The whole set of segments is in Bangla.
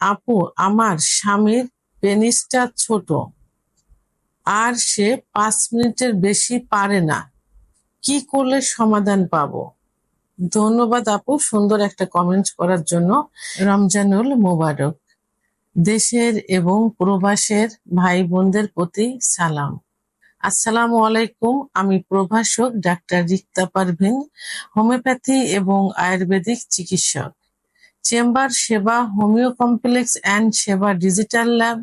আপু, আমার স্বামীর পেনিসটা ছোট। আর সে পাঁচ মিনিটের বেশি পারে না। কি করলে সমাধান পাবো? ধন্যবাদ আপু, সুন্দর একটা কমেন্ট করার জন্য। রমজানুল মোবারক। দেশের এবং প্রবাসের ভাই বোনদের প্রতি সালাম। আসসালামু আলাইকুম, আমি প্রভাষক ডাক্তার রিক্তা পারভিন, হোমিওপ্যাথি এবং আয়ুর্বেদিক চিকিৎসক। Chamber, Seba homeo complex and Seba digital lab,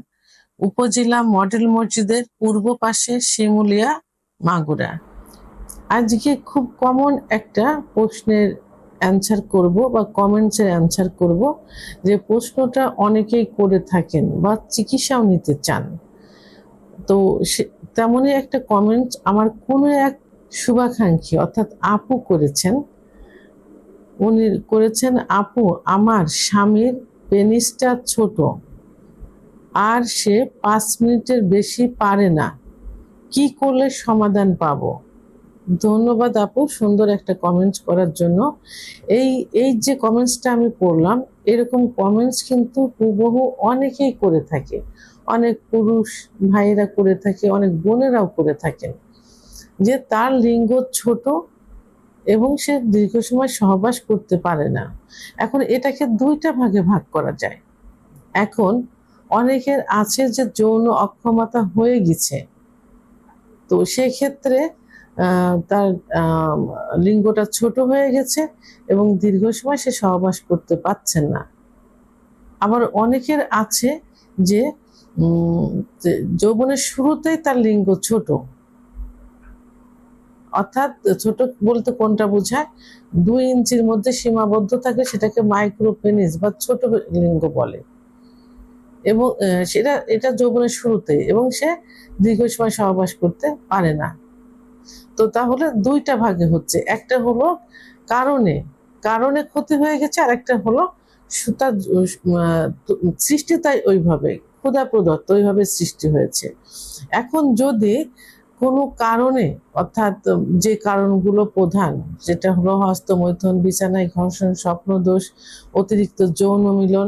উপজেলা মডেল মসজিদের পূর্ব পাশে শিমুলিয়া মাগুরা। আজকে খুব কমন একটা প্রশ্নের অ্যান্সার করব বা কমেন্টসের অ্যান্সার করব যে প্রশ্নটা অনেকেই করে থাকেন বা চিকিৎসাও নিতে চান। তো তেমনই একটা কমেন্ট আমার কোনো এক শুভাকাঙ্ক্ষী অর্থাৎ আপু করেছেন উনি করেছেন, আপু, আমার স্বামীর পেনিসটা ছোট। আর সে পাঁচ মিনিটের বেশি পারে না। কি করলে সমাধান পাব? ধন্যবাদ আপু, সুন্দর একটা কমেন্টস করার জন্য। এই এই যে কমেন্টসটা আমি পড়লাম, এরকম কমেন্টস কিন্তু হুবহু অনেকেই করে থাকে। অনেক পুরুষ ভাইয়েরা করে থাকে, অনেক বোনেরাও করে থাকেন। যে তার লিঙ্গ ছোট এবং সে দীর্ঘ সময় সহবাস করতে পারে না। এখন এটাকে দুইটা ভাগে ভাগ করা যায়। এখন অনেকের আছে যে যৌন অক্ষমতা হয়ে গেছে। তো সেক্ষেত্রে তার লিঙ্গটা ছোট হয়ে গেছে এবং দীর্ঘ সময় সে সহবাস করতে পারছেন না। আবার অনেকের আছে যে যৌবনের শুরুতেই তার লিঙ্গ ছোট। অর্থাৎ ছোট বলতে কোনটা বোঝায়? দুই ইঞ্চির মধ্যে সীমাবদ্ধ থাকে সেটাকে মাইক্রোপেনিস বা ছোট লিঙ্গ বলে। এবং সেটা, এটা যৌবনের শুরুতে এবং সে দীর্ঘ সময় সহবাস করতে পারে না। তো তাহলে দুইটা ভাগে হচ্ছে। একটা হলো কারণে কারণে ক্ষতি হয়ে গেছে আর একটা হলো সুতা সৃষ্টি তাই ওইভাবে ক্ষুদা প্রদত্ত ওইভাবে সৃষ্টি হয়েছে। এখন যদি কোনো কারণে, অর্থাৎ যে কারণগুলো প্রধান, যেটা হলো হস্তমৈথন বিছানায় ঘর্ষণ, স্বপ্নদোষ, অতিরিক্ত যৌন মিলন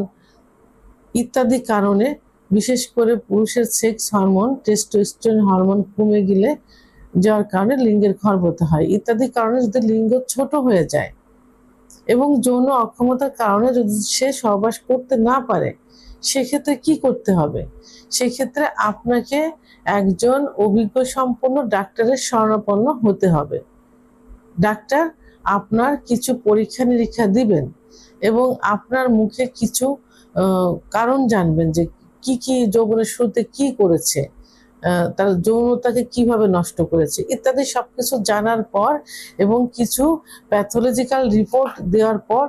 ইত্যাদি কারণে, বিশেষ করে পুরুষের সেক্স হরমোন, টেস্টোস্টেরন হরমোন কমে গেলে, যার কারণে লিঙ্গের খর্বতা হয়। ইত্যাদি কারণে যদি লিঙ্গ ছোট হয়ে যায় এবং যৌন অক্ষমতার কারণে যদি সে সহবাস করতে না পারে, সেক্ষেত্রে কি করতে হবে? সেক্ষেত্রে আপনাকে একজন অভিজ্ঞ সম্পন্ন ডাক্তারের শরণাপন্ন হতে হবে। ডাক্তার আপনার কিছু পরীক্ষা নিরীক্ষা দিবেন এবং আপনার মুখে কিছু কারণ জানবেন যে কি কি যৌবনের শুরুতে কি করেছে। তার যৌনতাকে কীভাবে নষ্ট করেছে, ইত্যাদি সবকিছু জানার পর এবং কিছু প্যাথোলজিক্যাল রিপোর্ট দেওয়ার পর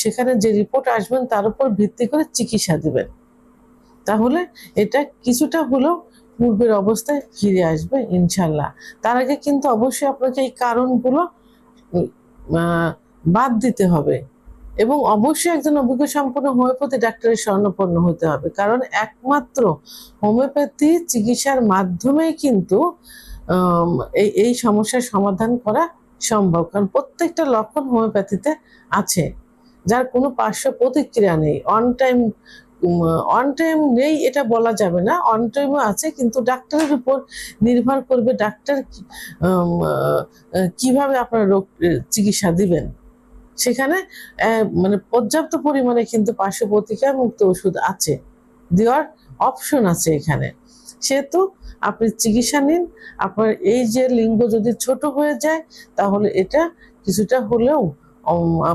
সেখানে যে রিপোর্ট আসবেন তার উপর ভিত্তি করে চিকিৎসা দেবেন। তাহলে এটা কিছুটা হলেও পূর্বের অবস্থায় ফিরে আসবে ইনশাল্লাহ তার আগে কিন্তু অবশ্যই আপনাকে এই কারণগুলো বাদ দিতে হবে। এবং অবশ্যই একজন অভিজ্ঞ সম্পন্ন হোমিওপ্যাথি ডাক্তারের স্বর্ণপন্ন হতে হবে। কারণ একমাত্র হোমিওপ্যাথি চিকিৎসার মাধ্যমেই কিন্তু এই এই সমস্যার সমাধান করা সম্ভব। কারণ প্রত্যেকটা লক্ষণ হোমিওপ্যাথিতে আছে। যার কোনো পার্শ্ব প্রতিক্রিয়া নেই। অন টাইম অন টাইম নেই এটা বলা যাবে না। অন টাইমও আছে, কিন্তু ডাক্তারের উপর নির্ভর করবে ডাক্তার কীভাবে আপনার রোগ চিকিৎসা দিবেন। সেখানে মানে পর্যাপ্ত পরিমাণে কিন্তু পার্শ্ব প্রতিক্রিয়া মুক্ত ওষুধ আছে। দেওয়ার অপশন আছে এখানে। সেহেতু আপনি চিকিৎসা নিন। আপনার এই যে লিঙ্গ যদি ছোট হয়ে যায় তাহলে এটা কিছুটা হলেও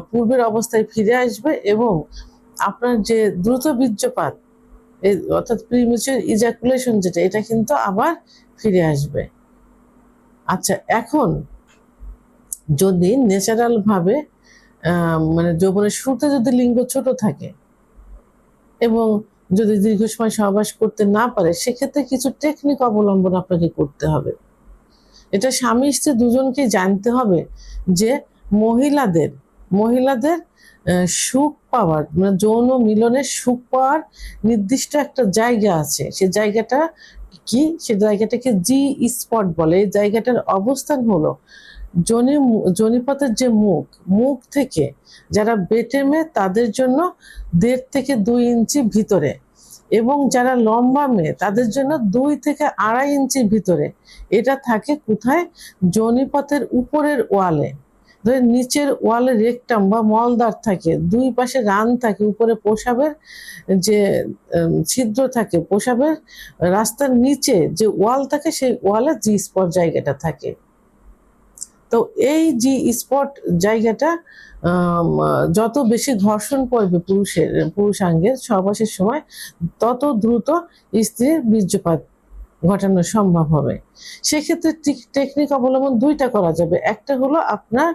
পূর্বের অবস্থায় ফিরে আসবে এবং আপনার যে দ্রুত বীর্যপাত অর্থাৎ প্রিমিচার ইজাকুলেশন যেটা এটা কিন্তু আবার ফিরে আসবে। আচ্ছা এখন যদি ন্যাচারাল ভাবে আহ, মানে যৌবনের শুরুতে যদি লিঙ্গ ছোট থাকে এবং যদি দীর্ঘ সময় সহবাস করতে না পারে, সেক্ষেত্রে কিছু টেকনিক অবলম্বন আপনাকে করতে হবে। এটা স্বামী স্ত্রী দুজনকেই জানতে হবে যে মহিলাদের মহিলাদের সুখ পাওয়ার মানে যৌন মিলনের সুখ পাওয়ার নির্দিষ্ট একটা জায়গা আছে। সে জায়গাটা কি? সে জায়গাটাকে জি স্পট বলে। এই জায়গাটার অবস্থান হলো জনি জনিপথের যে মুখ মুখ থেকে যারা বেটে মেয়ে তাদের জন্য দেড় থেকে দুই ইঞ্চি ভিতরে এবং যারা লম্বা মেয়ে তাদের জন্য দুই থেকে আড়াই ইঞ্চি ভিতরে। এটা থাকে কোথায়? জনিপথের উপরের ওয়ালে। ধরে নিচের ওয়ালে রেকটাম বা মলদার থাকে, দুই পাশে রান থাকে, উপরে পোশাবের যে ছিদ্র থাকে, পোশাবের রাস্তার নিচে যে ওয়াল থাকে সেই ওয়ালে জি স্পট জায়গাটা থাকে। তো এই জি স্পট জায়গাটা যত বেশি ঘর্ষণ পড়বে পুরুষের, পুরুষাঙ্গের সহবাসের সময় তত দ্রুত স্ত্রীর বীর্যপাত ঘটানো সম্ভব হবে। সেক্ষেত্রে টেকনিক অবলম্বন দুইটা করা যাবে। একটা হলো আপনার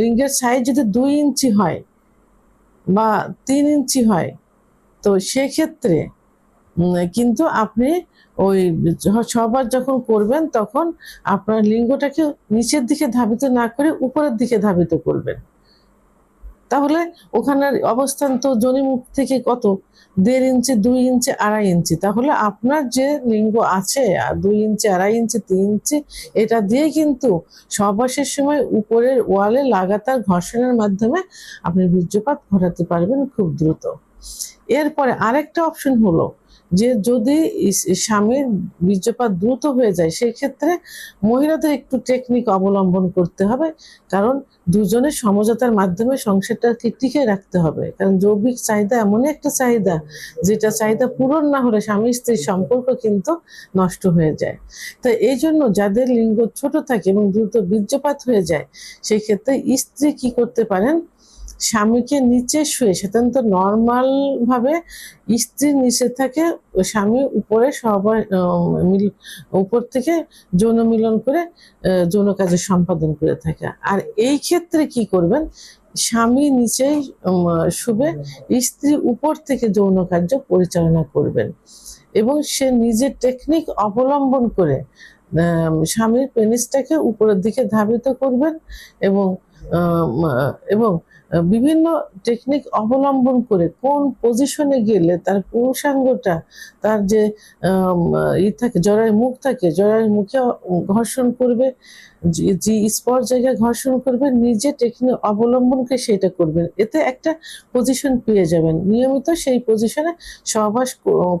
লিঙ্গের সাইজ যদি দুই ইঞ্চি হয় বা তিন ইঞ্চি হয়, তো সেক্ষেত্রে কিন্তু আপনি ওই সবার যখন করবেন, তখন আপনার লিঙ্গটাকে নিচের দিকে ধাবিত না করে উপরের দিকে ধাবিত করবেন। তাহলে ওখানের অবস্থান তো জনিমুখ থেকে কত? দেড় ইঞ্চি, দুই ইঞ্চি, আড়াই ইঞ্চি। তাহলে আপনার যে লিঙ্গ আছে দুই ইঞ্চি, আড়াই ইঞ্চি, তিন ইঞ্চি, এটা দিয়ে কিন্তু সহবাসের সময় উপরের ওয়ালে লাগাতার ঘর্ষণের মাধ্যমে আপনি বীর্যপাত ঘটাতে পারবেন খুব দ্রুত। এরপরে আরেকটা অপশন হলো যে যদি স্বামীর বীর্যপাত দ্রুত হয়ে যায়, সেক্ষেত্রে মহিলাদের একটু টেকনিক অবলম্বন করতে হবে। কারণ দুজনের সমঝোতার মাধ্যমে সংসারটাকে টিকে রাখতে হবে। কারণ জৈবিক চাহিদা এমনই একটা চাহিদা, যেটা চাহিদা পূরণ না হলে স্বামী স্ত্রীর সম্পর্ক কিন্তু নষ্ট হয়ে যায়। তো এই জন্য যাদের লিঙ্গ ছোট থাকে এবং দ্রুত বীর্যপাত হয়ে যায় সেই ক্ষেত্রে স্ত্রী কি করতে পারেন? স্বামীকে নিচে শুয়ে সাধারণত নর্মাল ভাবে স্ত্রীর নিচে থাকে স্বামী উপরে সবাই উপর থেকে যৌন মিলন করে যৌন কাজে সম্পাদন করে থাকে। আর এই ক্ষেত্রে কি করবেন? স্বামী নিচেই শুবে, স্ত্রী উপর থেকে যৌন কার্য পরিচালনা করবেন। এবং সে নিজের টেকনিক অবলম্বন করে স্বামীর পেনিসটাকে উপরের দিকে ধাবিত করবেন এবং এবং বিভিন্ন টেকনিক অবলম্বন করে কোন পজিশনে গেলে তার পুরুষাঙ্গটা, তার যে ই থাকে, জরায়ের মুখ থাকে, জরায়ের মুখে ঘর্ষণ করবে, যে- স্পট জায়গায় ঘর্ষণ করবে, নিজে টেকনিক অবলম্বন করে সেটা করবেন এতে একটা পজিশন পেয়ে যাবেন। নিয়মিত সেই পজিশনে সহবাস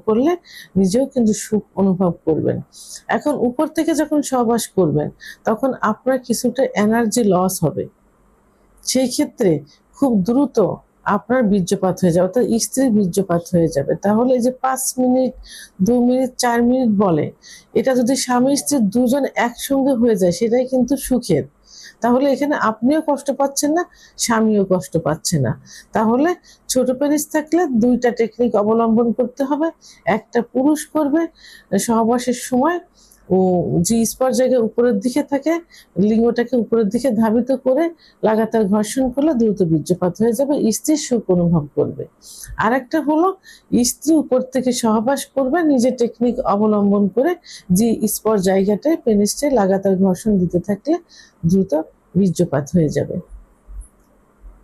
করলে নিজেও কিন্তু সুখ অনুভব করবেন। এখন উপর থেকে যখন সহবাস করবেন, তখন আপনার কিছুটা এনার্জি লস হবে। সেই ক্ষেত্রে খুব দ্রুত আপনার বীর্যপাত হয়ে যাবে, অর্থাৎ স্ত্রীর বীর্যপাত হয়ে যাবে। তাহলে এই যে পাঁচ মিনিট, দু মিনিট, চার মিনিট বলে, এটা যদি স্বামী স্ত্রী দুজন একসঙ্গে হয়ে যায়, সেটাই কিন্তু সুখের। তাহলে এখানে আপনিও কষ্ট পাচ্ছেন না, স্বামীও কষ্ট পাচ্ছে না। তাহলে ছোট পেনিস থাকলে দুইটা টেকনিক অবলম্বন করতে হবে। একটা পুরুষ করবে, সহবাসের সময় যে স্পট জায়গায় উপরের দিকে থাকে, লিঙ্গটাকে উপরের দিকে ধাবিত করে লাগাতার ঘর্ষণ করলে দ্রুত বীর্যপাত হয়ে যাবে, স্ত্রী সুখ অনুভব করবে। আর একটা হলো, স্ত্রী উপর থেকে সহবাস করবে, নিজের টেকনিক অবলম্বন করে যে স্পট জায়গাটায় পেনিসটে লাগাতার ঘর্ষণ দিতে থাকলে দ্রুত বীর্যপাত হয়ে যাবে।